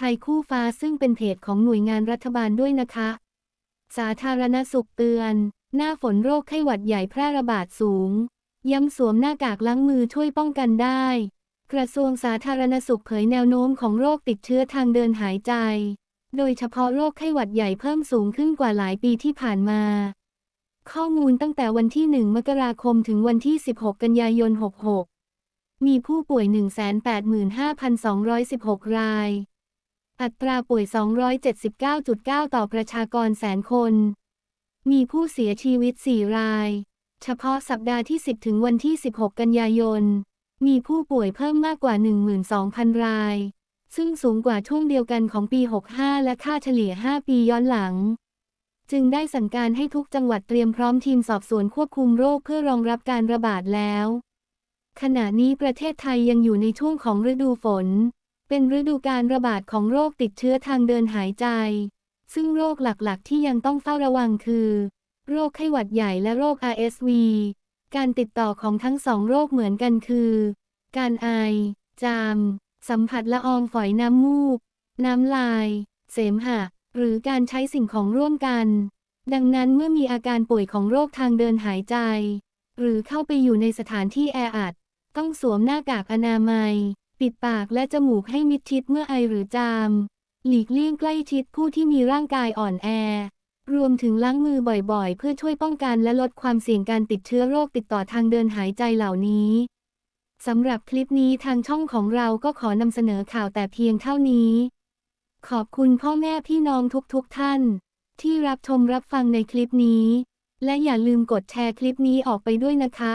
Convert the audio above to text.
ไทยคู่ฟ้าซึ่งเป็นเพจของหน่วยงานรัฐบาลด้วยนะคะ สาธารณสุขเตือน หน้าฝนโรคไข้หวัดใหญ่แพร่ระบาดสูง ย้ำสวมหน้ากากล้างมือช่วยป้องกันได้ กระทรวงสาธารณสุขเผยแนวโน้มของโรคติดเชื้อทางเดินหายใจ โดยเฉพาะโรคไข้หวัดใหญ่เพิ่มสูงขึ้นกว่าหลายปีที่ผ่านมา ข้อมูลตั้งแต่วันที่ 1 มกราคมถึงวันที่ 16 กันยายน 66 มีผู้ป่วย 185,216 ราย อัตราป่วย 279.9 ต่อประชากรแสนคน มีผู้เสียชีวิต 4 ราย เฉพาะสัปดาห์ที่ 10 ถึงวันที่ 16 กันยายน มีผู้ป่วยเพิ่มมากกว่า 12,000 ราย ซึ่งสูงกว่าช่วงเดียวกันของปี 65 และค่าเฉลี่ย 5 ปีย้อนหลัง จึงได้สั่งการให้ทุกจังหวัดเตรียมพร้อมทีมสอบสวนควบคุมโรคเพื่อรองรับการระบาดแล้ว ขณะนี้ประเทศไทยยังอยู่ในช่วงของฤดูฝน เป็นฤดูการระบาดของโรคติดเชื้อทางเดินหายใจ ซึ่งโรคหลักๆ ที่ยังต้องเฝ้าระวังคือ โรคไข้หวัดใหญ่และโรค RSV การติดต่อของทั้งสองโรคเหมือนกันคือ การไอ จาม สัมผัสละอองฝอยน้ำมูก น้ำลาย เสมหะ หรือการใช้สิ่งของร่วมกัน ดังนั้นเมื่อมีอาการป่วยของโรคทางเดินหายใจ หรือเข้าไปอยู่ในสถานที่แออัด ต้องสวมหน้ากากอนามัย ปิดปากและจมูกให้มิดชิดเมื่อไอหรือจาม หลีกเลี่ยงใกล้ชิดผู้ที่มีร่างกายอ่อนแอ รวมถึงล้างมือบ่อยๆ เพื่อช่วยป้องกันและลดความเสี่ยงการติดเชื้อโรคติดต่อทางเดินหายใจเหล่านี้สำหรับคลิปนี้ทางช่องของเราก็ขอนำเสนอข่าวแต่เพียงเท่านี้ ขอบคุณพ่อแม่พี่น้องทุกๆทท่าน ที่รับชมรับฟังในคลิปนี้ และอย่าลืมกดแชร์คลิปนี้ออกไปด้วยนะคะ